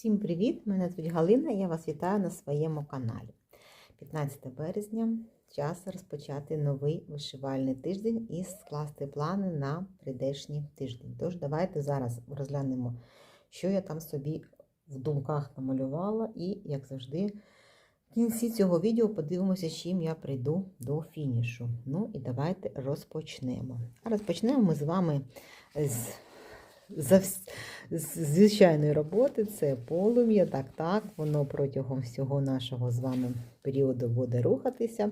Всім привіт! Мене звуть Галина я вас вітаю на своєму каналі. 15 березня час розпочати новий вишивальний тиждень і скласти плани на прийдешній тиждень. Тож, давайте зараз розглянемо, що я там собі в думках намалювала, і, як завжди, в кінці цього відео подивимося, чим я прийду до фінішу. Ну і давайте розпочнемо. А розпочнемо ми з вами з звичайної роботи це полум'я, так, так, воно протягом всього нашого з вами періоду буде рухатися.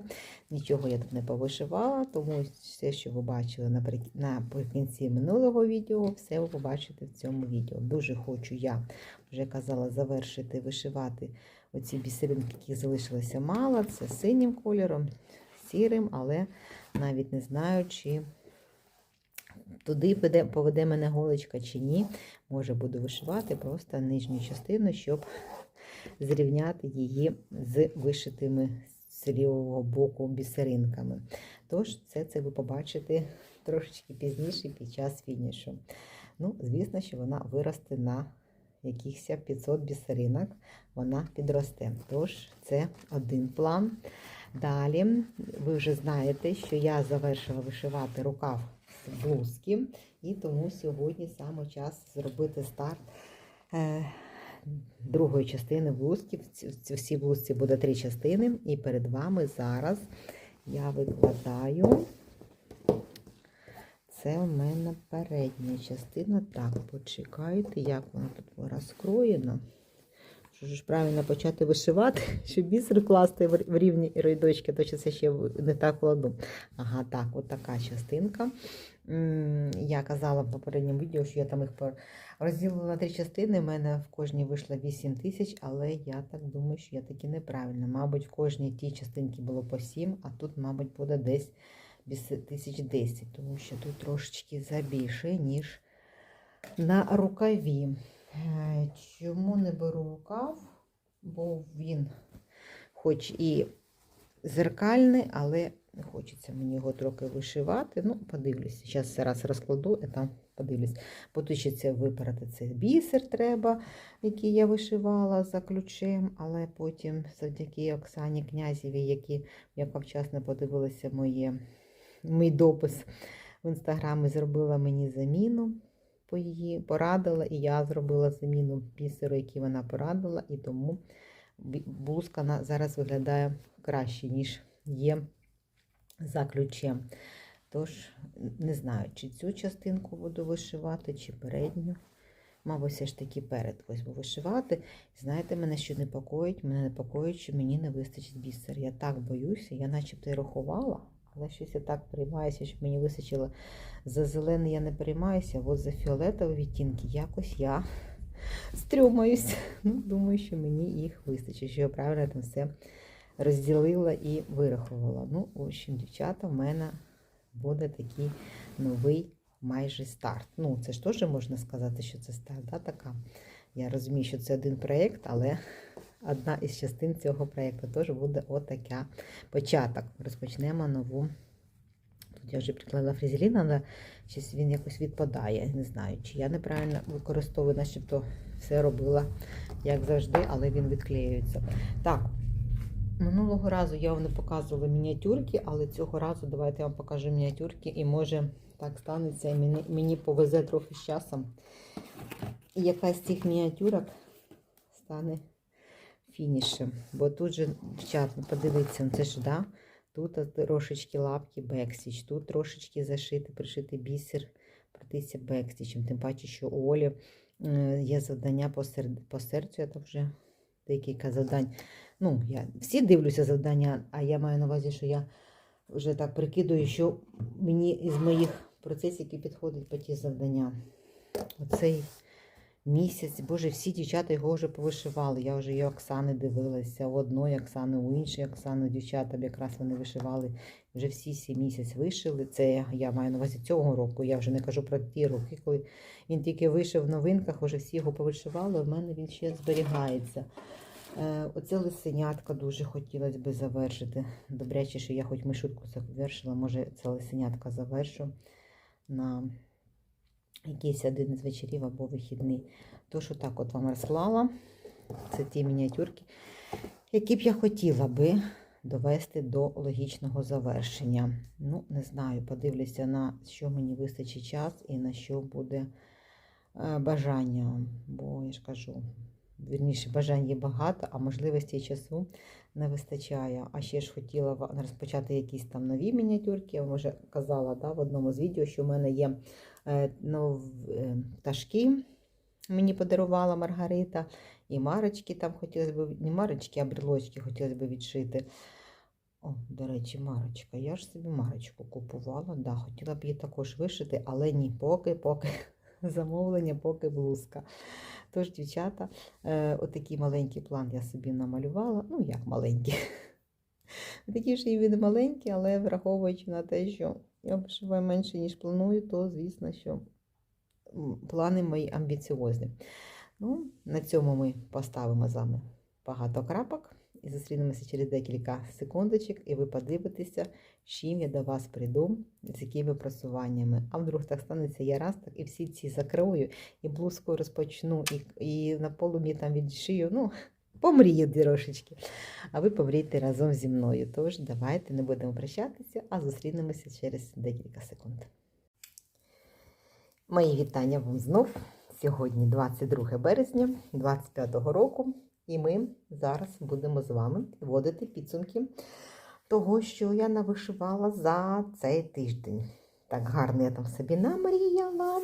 Нічого я тут не повишивала, тому все, що ви бачили наприкінці минулого відео, все ви побачите в цьому відео. Дуже хочу я, вже казала, завершити вишивати оці бісеринки, які залишилося мало. Це синім кольором, сірим, але навіть не знаю, чи туди веде- поведе мене голочка чи ні. Може, буду вишивати просто нижню частину, щоб зрівняти її з вишитими з лівого боку бісеринками. Тож, це, це ви побачите трошечки пізніше під час фінішу. Ну, звісно, що вона виросте на якихось 500 бісеринок, вона підросте. Тож, це один план. Далі, ви вже знаєте, що я завершила вишивати рукав блузки, і тому сьогодні саме час зробити старт е, другої частини блузки. В ці- в всій блузці буде три частини, і перед вами зараз я викладаю. Це у мене передня частина. Так, почекайте, як вона тут розкроєна. Що ж правильно почати вишивати, щоб бісер класти в в рівні рядочки, то це ще не так кладу. Ага, так, от така частинка. Я казала в попередньому відео, що я там їх розділила на три частини. У мене в кожній вийшло 8 тисяч, але я так думаю, що я таки неправильно. Мабуть, в кожній тій частинці було по 7, а тут, мабуть, буде десь тисяч 10, тому що тут трошечки забільше, ніж на рукаві. Е, Чому не беру рукав? Бо він, хоч і зеркальний, але не хочеться мені його трохи вишивати. Ну, подивлюся. Зараз зараз розкладу і там подивлюсь. Тут випарати цей бісер треба, який я вишивала за ключем, але потім завдяки Оксані Князєвій, які, яка вчасно подивилася моє, мій допис в інстаграмі, зробила мені заміну по її порадила, і я зробила заміну бісеру, який вона порадила, і тому блузка зараз виглядає краще, ніж є за ключем. Тож, не знаю, чи цю частинку буду вишивати, чи передню. Мабуть, все ж таки перед візьму вишивати. Знаєте, мене що непокоїть? Мене непокоїть, що мені не вистачить бісер. Я так боюся, я начебто і рахувала, але щось я так приймаюся, щоб мені вистачило за зелений я не переймаюся, от за фіолетові відтінки якось я стрьомаюсь. Ну, думаю, що мені їх вистачить, що я правильно там все розділила і вирахувала. Ну, в общем, дівчата, в мене буде такий новий майже старт. Ну, це ж теж можна сказати, що це старт, да, така. Я розумію, що це один проєкт, але одна із частин цього проєкту теж буде отака початок. Розпочнемо нову. Тут я вже приклала фрізелін, але щось він якось відпадає. Не знаю, чи я неправильно використовую, начебто все робила, як завжди, але він відклеюється. Так, минулого разу я вам не показувала мініатюрки, але цього разу давайте я вам покажу мініатюрки, і може так станеться, і мені, повезе трохи з часом. І якась з цих мініатюрок стане фінішем. Бо тут же, дівчат, ну, подивіться, ну, це ж да. Тут трошечки лапки бекстіч, тут трошечки зашити, пришити бісер, пройтися бекстічем. Тим паче, що у Олі е, є завдання по, сер... по серцю, я там вже декілька завдань. Ну, я всі дивлюся завдання, а я маю на увазі, що я вже так прикидую, що мені із моїх процесів, які підходять по ті завдання. Оцей місяць, боже, всі дівчата його вже повишивали. Я вже і Оксани дивилася, у одної Оксани, у іншої Оксани дівчата якраз вони вишивали. Вже всі сі місяць вишили. Це я маю на увазі цього року. Я вже не кажу про ті роки, коли він тільки вийшов в новинках, вже всі його повишивали. У мене він ще зберігається. Е, Оце лисенятка дуже хотілося б завершити. Добряче, що я хоч мишутку завершила, може це лисенятка завершу на якийсь один з вечорів або вихідний. Тож отак от вам розклала. Це ті мініатюрки, які б я хотіла би довести до логічного завершення. Ну, не знаю, подивлюся, на що мені вистачить час і на що буде е, бажання. Бо я ж кажу, вірніше, бажань є багато, а можливості часу не вистачає. А ще ж хотіла розпочати якісь там нові мініатюрки. Я вже казала да, в одному з відео, що в мене є пташки. Мені подарувала Маргарита. І марочки там хотілося б, не марочки, а брелочки хотілося б відшити. О, до речі, марочка. Я ж собі марочку купувала. Да, хотіла б її також вишити, але ні, поки, поки замовлення, поки блузка. Тож, дівчата, е, отакий маленький план я собі намалювала. Ну, як маленький. Такі ж і він маленький, але враховуючи на те, що я вишиваю менше, ніж планую, то звісно, що плани мої амбіціозні. Ну, на цьому ми поставимо з вами багато крапок і зустрінемося через декілька секундочок, і ви подивитеся, з чим я до вас прийду, з якими просуваннями. А вдруг так станеться, я раз так і всі ці закрою, і блузку розпочну, і, і на полум'ї там відшию. Ну, помрію трошечки. А ви помрійте разом зі мною. Тож, давайте не будемо прощатися, а зустрінемося через декілька секунд. Мої вітання вам знов. Сьогодні 22 березня 2025 року, і ми зараз будемо з вами підводити підсумки того, що я навишивала за цей тиждень. Так гарно я там собі намріяла.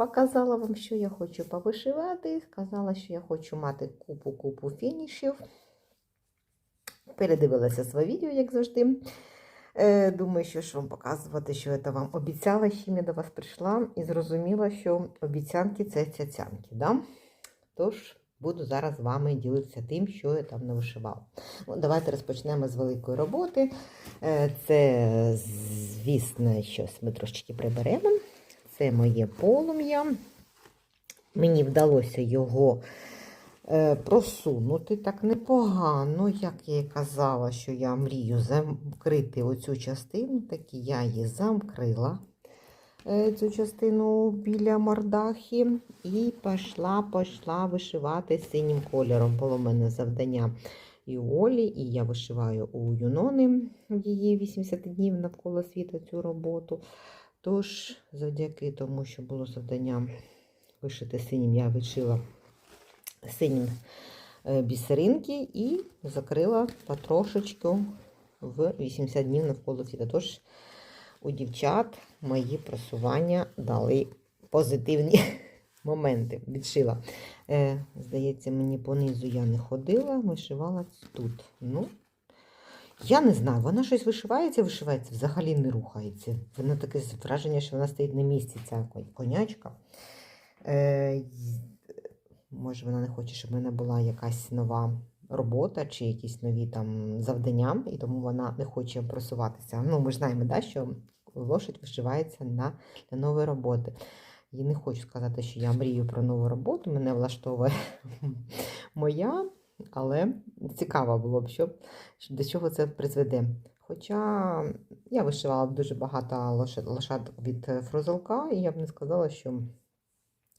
Показала вам, що я хочу повишивати. Сказала, що я хочу мати купу-купу фінішів. Передивилася своє відео, як завжди. Е, Думаю, що ж вам показувати, що я вам обіцяла, з чим я до вас прийшла, і зрозуміла, що обіцянки це цяцянки. Да? Тож буду зараз з вами ділитися тим, що я там навишивала. Ну, давайте розпочнемо з великої роботи. Е, Це, звісно, щось ми трошечки приберемо. Це моє полум'я. Мені вдалося його е, просунути так непогано, як я і казала, що я мрію закрити оцю частину, так і я її замкрила е, цю частину біля мордахи і пішла, пішла вишивати синім кольором. Було в мене завдання і Олі, і я вишиваю у Юнони її 80 днів навколо світу цю роботу. Тож, завдяки тому, що було завдання вишити синім, я вишила синім е, бісеринки і закрила потрошечку в 80 днів навколо світа. Тож у дівчат мої просування дали позитивні моменти. Відшила. Е, здається, мені понизу я не ходила, вишивала тут. Ну, я не знаю, вона щось вишивається, вишивається, взагалі не рухається. Воно таке враження, що вона стоїть на місці, ця конячка. Е, може, вона не хоче, щоб в мене була якась нова робота чи якісь нові там завдання, і тому вона не хоче просуватися. Ну, ми ж знаємо, да, що лошадь вишивається на, для нової роботи. І не хочу сказати, що я мрію про нову роботу, мене влаштовує моя, але цікаво було б, що, до чого це призведе. Хоча я вишивала дуже багато лошадок від е, фрузелка, і я б не сказала, що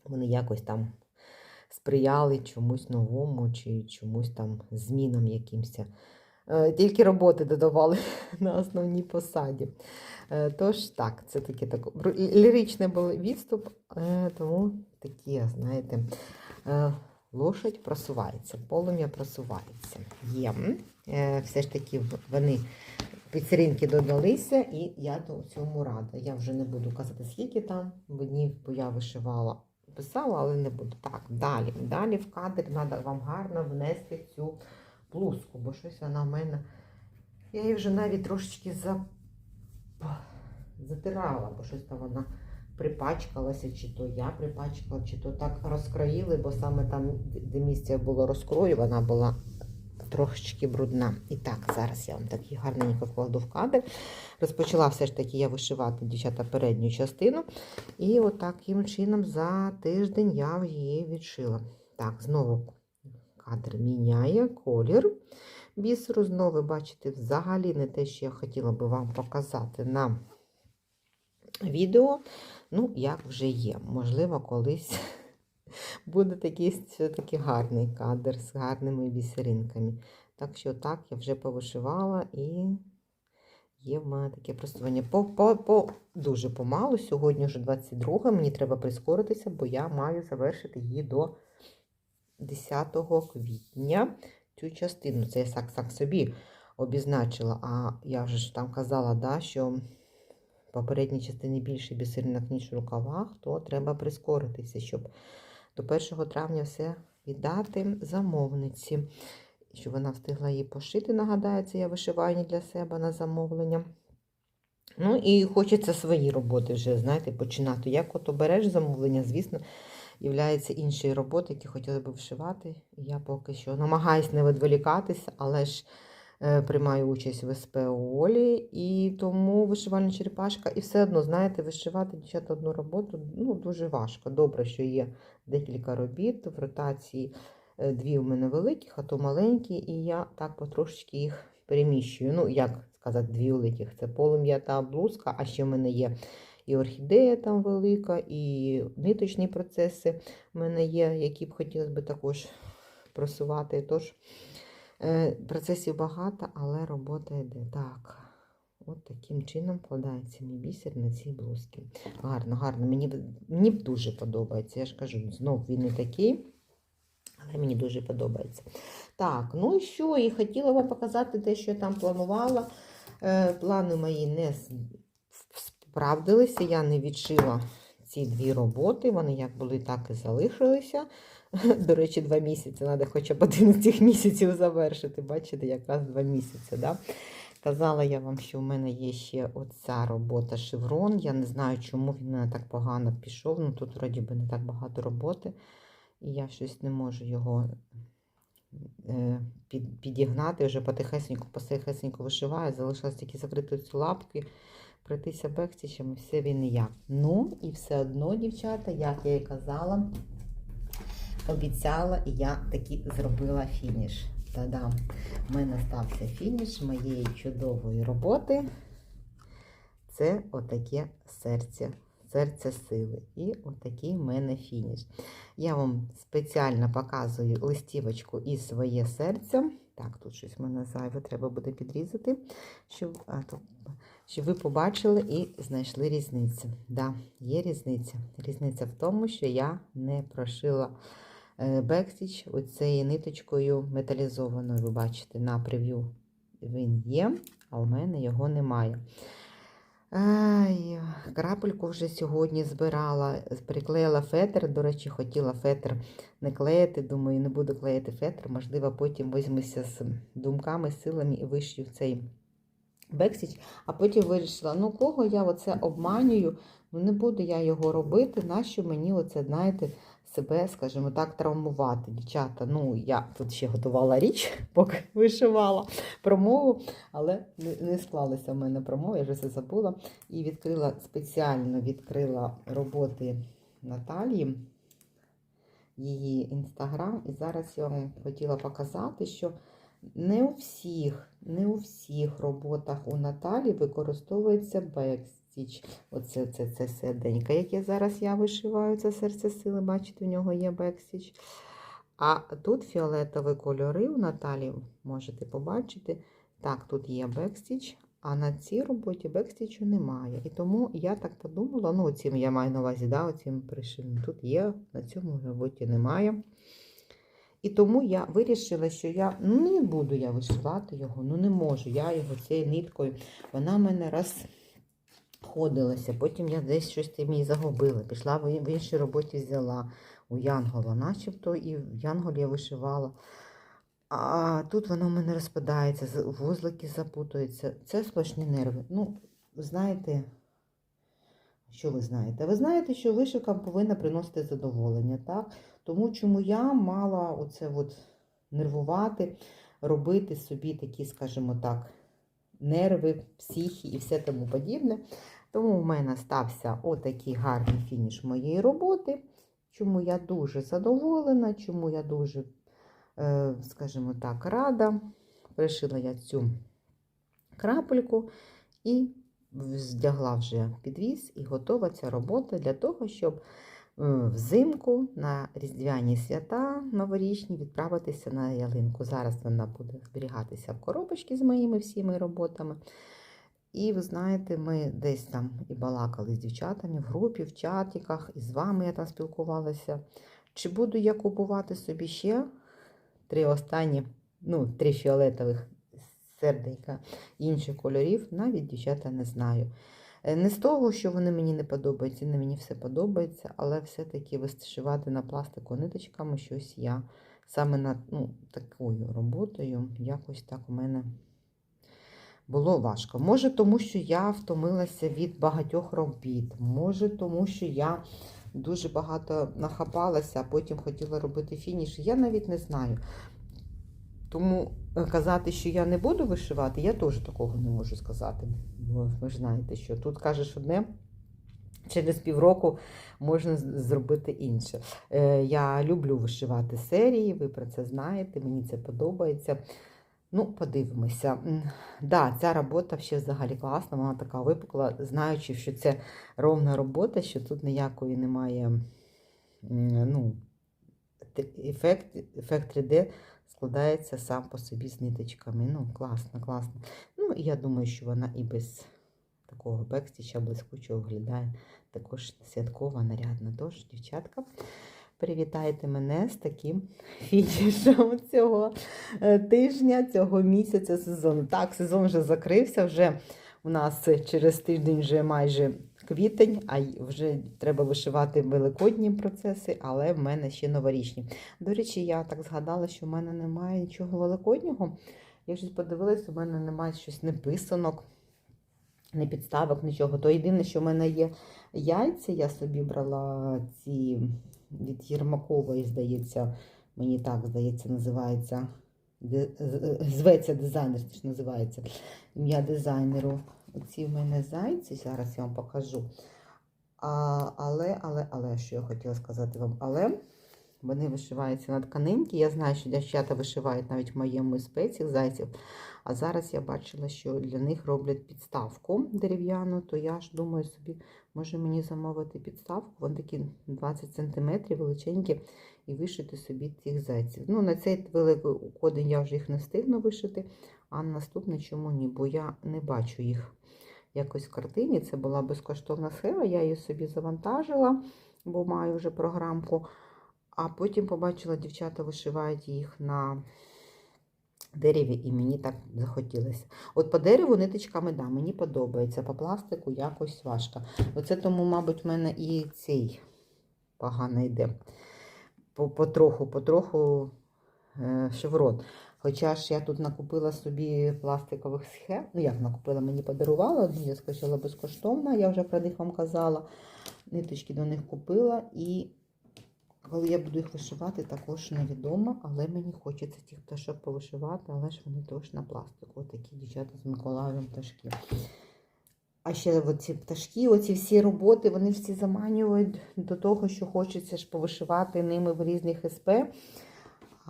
вони якось там сприяли чомусь новому чи чомусь там змінам якимось. Е, Тільки роботи додавали на основній посаді. Е, Тож так, це таке так, ліричний був відступ, тому такі, знаєте, лошадь просувається, полум'я просувається. Є. Е, Все ж таки вони піцеринки додалися, і я до цьому рада. Я вже не буду казати, скільки там днів, бо я вишивала, писала, але не буду. Так, далі. Далі в кадр треба вам гарно внести цю блузку, бо щось вона в мене. Я її вже навіть трошечки за... затирала, бо щось там вона припачкалася, чи то я припачкала, чи то так розкроїли, бо саме там, де місце було розкрою, вона була трошечки брудна. І так, зараз я вам так її гарненько кладу в кадр. Розпочала все ж таки я вишивати дівчата передню частину. І от чином за тиждень я її відшила. Так, знову кадр міняє колір бісеру. Знову ви бачите, взагалі не те, що я хотіла би вам показати на відео. Ну, як вже є. Можливо, колись буде такий все-таки гарний кадр з гарними бісеринками. Так що так, я вже повишивала і є в мене таке просування. По, по, по, дуже помалу. Сьогодні вже 22 мені треба прискоритися, бо я маю завершити її до 10 квітня. Цю частину. Це я так, собі обізначила. А я вже ж там казала, да, що попередній частині більше бісеринок, ніж в рукавах, то треба прискоритися, щоб до 1 травня все віддати замовниці. Щоб вона встигла її пошити, нагадається, я вишиваю для себе на замовлення. Ну і хочеться свої роботи вже, знаєте, починати. Як от обереш замовлення, звісно, являються інші роботи, які хотіли б вишивати. Я поки що намагаюсь не відволікатися, але ж приймаю участь в СП Олі, і тому вишивальна черепашка. І все одно, знаєте, вишивати дівчата одну роботу ну, дуже важко. Добре, що є декілька робіт в ротації. Е, Дві у мене великих, а то маленькі, і я так потрошечки їх переміщую. Ну, як сказати, дві великих. Це полум'я та блузка, а ще в мене є і орхідея там велика, і ниточні процеси в мене є, які б хотілося б також просувати. Тож е, процесів багато, але робота йде. Так. От таким чином вкладається мій бісер на цій блузці. Гарно, гарно. Мені, мені дуже подобається. Я ж кажу, знов він не такий. Але мені дуже подобається. Так, ну і що? І хотіла вам показати те, що я там планувала. Е, плани мої не справдилися. Я не відшила ці дві роботи. Вони як були, так і залишилися. До речі, два місяці. Треба хоча б один з цих місяців завершити. Бачите, якраз два місяці. Да? Казала я вам, що в мене є ще оця робота шеврон. Я не знаю, чому він мене так погано пішов. Ну тут, вроді би, не так багато роботи. І я щось не можу його е, під, підігнати. Вже потихесеньку, потихесеньку вишиваю. Залишилось тільки закрити цю лапки, пройтися бекстічем, і все він ніяк. Ну, і все одно, дівчата, як я і казала, обіцяла, і я таки зробила фініш. Та-дам! У мене стався фініш моєї чудової роботи. Це отаке серце. Серце сили. І отакий в мене фініш. Я вам спеціально показую листівочку і своє серце. Так, тут щось в мене зайве, треба буде підрізати, щоб, а, тут, щоб ви побачили і знайшли різницю. Да, є різниця. Різниця в тому, що я не прошила бекстіч оцею ниточкою металізованою. Ви бачите, на прев'ю він є, а у мене його немає. Ай, крапельку вже сьогодні збирала, приклеїла фетр. До речі, хотіла фетр не клеїти. Думаю, не буду клеїти фетр. Можливо, потім візьмуся з думками, силами і вишью цей бексіч. А потім вирішила, ну кого я оце обманюю, ну не буду я його робити. Нащо мені оце, знаєте, себе, скажімо так, травмувати. Дівчата, ну я тут ще готувала річ, поки вишивала промову, але не, склалася в мене промова, я вже все забула. І відкрила спеціально відкрила роботи Наталії, її інстаграм. І зараз я вам хотіла показати, що не у всіх, не у всіх роботах у Наталі використовується бекстіч. Оце це, це серденько, яке зараз я вишиваю, це серце сили, бачите, у нього є бекстіч. А тут фіолетові кольори у Наталі, можете побачити. Так, тут є бекстіч, а на цій роботі бекстічу немає. І тому я так подумала, ну, оцім я маю на увазі, да, оцім пришивним. Тут є, на цьому роботі немає. І тому я вирішила, що я не буду я вишивати його, ну не можу. Я його цією ниткою, вона в мене розходилася. Потім я десь щось тим її загубила. Пішла в іншій роботі взяла у Янгола, начебто і в Янголі я вишивала. А тут воно в мене розпадається, вузлики запутуються. Це сплошні нерви. Ну, знаєте, що ви знаєте? Ви знаєте, що вишивка повинна приносити задоволення, так? Тому чому я мала оце от нервувати, робити собі такі, скажімо так, нерви, психі і все тому подібне. Тому в мене стався отакий гарний фініш моєї роботи. Чому я дуже задоволена, чому я дуже, е, скажімо так, рада. Пришила я цю крапельку і здягла вже підвіз, і готова ця робота для того, щоб взимку на різдвяні свята новорічні відправитися на ялинку. Зараз вона буде зберігатися в коробочці з моїми всіми роботами. І ви знаєте, ми десь там і балакали з дівчатами в групі, в чатиках, і з вами я там спілкувалася. Чи буду я купувати собі ще три останні, ну, три фіолетових серденька інших кольорів, навіть дівчата не знаю. Е, Не з того, що вони мені не подобаються, не мені все подобається, але все-таки вишивати на пластику ниточками щось я саме над ну, такою роботою якось так у мене було важко. Може, тому що я втомилася від багатьох робіт, може, тому що я дуже багато нахапалася, а потім хотіла робити фініш. Я навіть не знаю. Тому е, казати, що я не буду вишивати, я теж такого не можу сказати. Бо ви ж знаєте, що тут кажеш одне, через півроку можна зробити інше. Е, Я люблю вишивати серії, ви про це знаєте, мені це подобається. Ну, подивимося. Да, ця робота ще взагалі класна, вона така випукла, знаючи, що це ровна робота, що тут ніякої немає ну, ефект, ефект 3D складається сам по собі з ниточками. Ну, класно, класно. Ну, і я думаю, що вона і без такого бекстіча блискучого виглядає також святкова, нарядна. Тож, дівчатка, привітайте мене з таким фінішем цього е, тижня, цього місяця сезону. Так, сезон вже закрився, вже у нас через тиждень вже майже квітень, а вже треба вишивати великодні процеси, але в мене ще новорічні. До речі, я так згадала, що в мене немає нічого великоднього. Я щось подивилась, у мене немає щось не писанок, не підставок, нічого. То єдине, що в мене є яйця, я собі брала ці від Єрмакової, здається, мені так здається, називається. Зветься дизайнер, це називається ім'я дизайнеру. Оці в мене зайці, зараз я вам покажу. А, але, але, але, що я хотіла сказати вам, але вони вишиваються на тканинки. Я знаю, що дівчата вишивають навіть в моєму спеції зайців. А зараз я бачила, що для них роблять підставку дерев'яну, то я ж думаю собі, може мені замовити підставку, вони такі 20 см величенькі, і вишити собі цих зайців. Ну, на цей великий я вже їх не встигну вишити, а на наступний чому ні, бо я не бачу їх якось в картині. Це була безкоштовна схема, я її собі завантажила, бо маю вже програмку. А потім побачила, дівчата вишивають їх на дереві, і мені так захотілося. От по дереву ниточками, да, мені подобається, по пластику якось важко. Оце тому, мабуть, в мене і цей погано йде. По- Потроху, потроху е, шеврон. Хоча ж я тут накупила собі пластикових схем. Ну, як накупила, мені подарувала, одну я скачала безкоштовно, я вже про них вам казала. Ниточки до них купила. І коли я буду їх вишивати, також невідомо, але мені хочеться тих пташок повишивати, але ж вони теж на пластику. Отакі дівчата з Миколаєвим пташки. А ще оці пташки, оці всі роботи, вони всі заманюють до того, що хочеться ж повишивати ними в різних СП.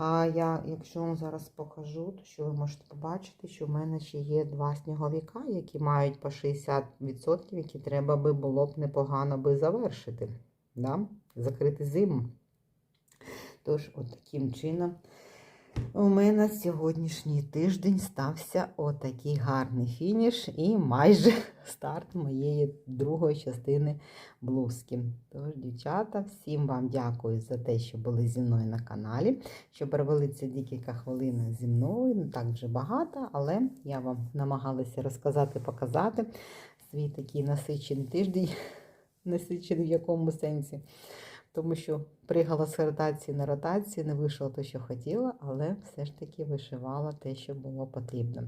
А я, якщо вам зараз покажу, то що ви можете побачити, що в мене ще є два сніговіка, які мають по 60%, які треба би було б непогано би завершити. Да? Закрити зиму. Тож, от таким чином, у мене сьогоднішній тиждень стався отакий гарний фініш і майже старт моєї другої частини блузки. Тож, дівчата, всім вам дякую за те, що були зі мною на каналі, що провели ці декілька хвилин зі мною. Не так вже багато, але я вам намагалася розказати, показати свій такий насичений тиждень, насичений в якому сенсі. Тому що пригала з ротації на ротації, не вийшло те, що хотіла, але все ж таки вишивала те, що було потрібно.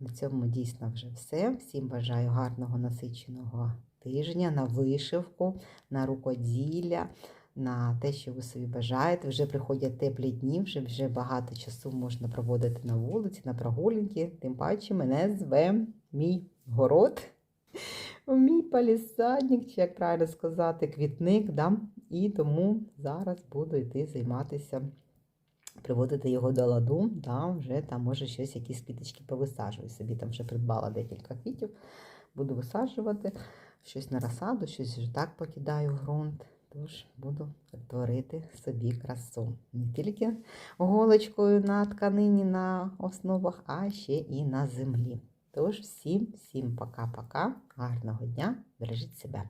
На цьому дійсно вже все. Всім бажаю гарного насиченого тижня на вишивку, на рукоділля, на те, що ви собі бажаєте. Вже приходять теплі дні, вже, вже багато часу можна проводити на вулиці, на прогулянки. Тим паче мене зве мій город. Мій палісадник, чи як правильно сказати, квітник, да? І тому зараз буду йти займатися, приводити його до ладу, да? вже там може щось, якісь квіточки повисаджую. Собі там вже придбала декілька квітів, буду висаджувати, щось на розсаду, щось вже так покидаю в ґрунт. Тож буду творити собі красу. Не тільки голочкою на тканині на основах, а ще і на землі. Тож всім, всім пока-пока. Гарного дня, бережіть себе.